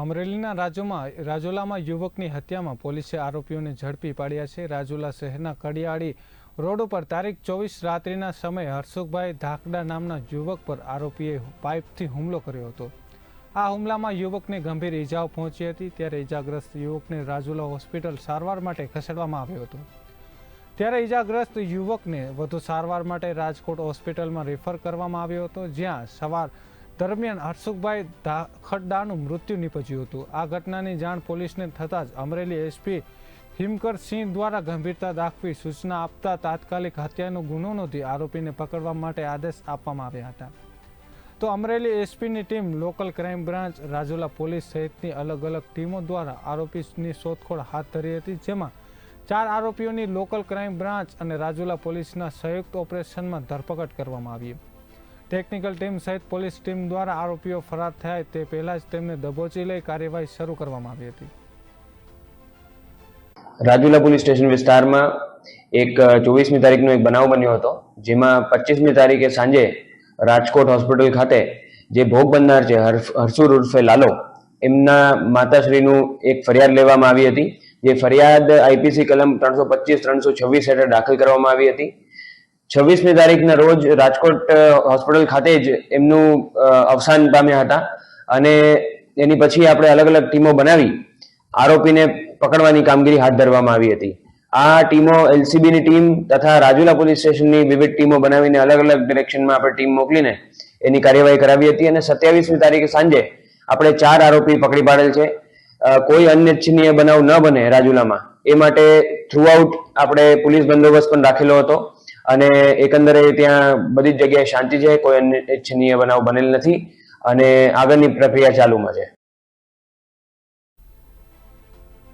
અમરેલીના રાજ્યોમાં રાજુલામાં યુવકની હત્યામાં પોલીસે આરોપીઓને ઝડપી પાડ્યા છે. રાજુલા શહેરના કડિયાળી રોડ ઉપર તારીખ ચોવીસ રાત્રિના સમયે હર્ષુખભાઈ ધાકડા નામના યુવક પર આરોપીએ પાઇપથી હુમલો કર્યો હતો. આ હુમલામાં યુવકને ગંભીર ઈજાઓ પહોંચી હતી, ત્યારે ઈજાગ્રસ્ત યુવકને રાજુલા હોસ્પિટલ સારવાર માટે ખસેડવામાં આવ્યો હતો. ત્યારે ઈજાગ્રસ્ત યુવકને વધુ સારવાર માટે રાજકોટ હોસ્પિટલમાં રેફર કરવામાં આવ્યો હતો, જ્યાં સવાર દરમિયાન હર્ષુખભાઈ દાખડડાનું મૃત્યુ નીપજ્યું હતું. આ ઘટનાની જાણ પોલીસને થતાં જ અમરેલી એસપી હિમકર સિંહ દ્વારા ગંભીરતા દાખવી સૂચના આપતા તાત્કાલિક હત્યાનો ગુનો નોંધી આરોપીને પકડવા માટે આદેશ આપવામાં આવ્યા હતા. તો Amreli એસપીની team local crime branch, Rajula police સહિતની અલગ અલગ ટીમો દ્વારા આરોપીની શોધખોળ હાથ ધરી હતી, જેમાં ચાર આરોપીઓની લોકલ ક્રાઇમ બ્રાન્ચ અને રાજુલા પોલીસના સંયુક્ત ઓપરેશનમાં ધરપકડ કરવામાં આવી. ટેકનિકલ ટીમ સહિત પોલીસ ટીમ દ્વારા આરોપીઓ ફરાર થયા તે પહેલા જ તેમને દબોચી લઈ કાર્યવાહી શરૂ કરવામાં આવી હતી. રાજુલા પોલીસ સ્ટેશન વિસ્તારમાં એક ચોવીસમી તારીખનો એક બનાવ બન્યો હતો, જેમાં પચીસમી તારીખે સાંજે રાજકોટ હોસ્પિટલ ખાતે જે ભોગ બનનાર છે, હર્ષ- હર્ષુર ઉર્ફે લાલો, એમના માતાશ્રીનું એક ફરિયાદ લેવામાં આવી હતી, જે ફરિયાદ આઈપીસી કલમ ત્રણસો પચીસ, ત્રણસો છવ્વીસ હેઠળ દાખલ કરવામાં આવી હતી. છવ્વીસમી તારીખના રોજ રાજકોટ હોસ્પિટલ ખાતે જ એમનું અવસાન પામ્યા હતા. અને એની પછી આપણે અલગ અલગ ટીમો બનાવી, આરોપીને પકડવાની કામગીરી હાથ ધરવામાં આવી હતી. આ ટીમો એલસીબીની ટીમ તથા રાજુલા પોલીસ સ્ટેશનની વિવિધ ટીમો બનાવીને અલગ અલગ ડિરેક્શનમાં આપણે ટીમ મોકલીને એની કાર્યવાહી કરાવી હતી. અને સત્યાવીસમી તારીખે સાંજે આપણે ચાર આરોપી પકડી પાડેલ છે. કોઈ અનિચ્છનીય બનાવ ન બને રાજુલામાં. એ માટે થ્રુઆઉટ આપણે પોલીસ બંદોબસ્ત પણ રાખેલો હતો. અને એકંદરે ત્યાં બધી જ જગ્યાએ શાંતિ છે, કોઈ અનિચ્છનીય બનાવ બનેલ નથી અને આગળની પ્રક્રિયા ચાલુમાં છે.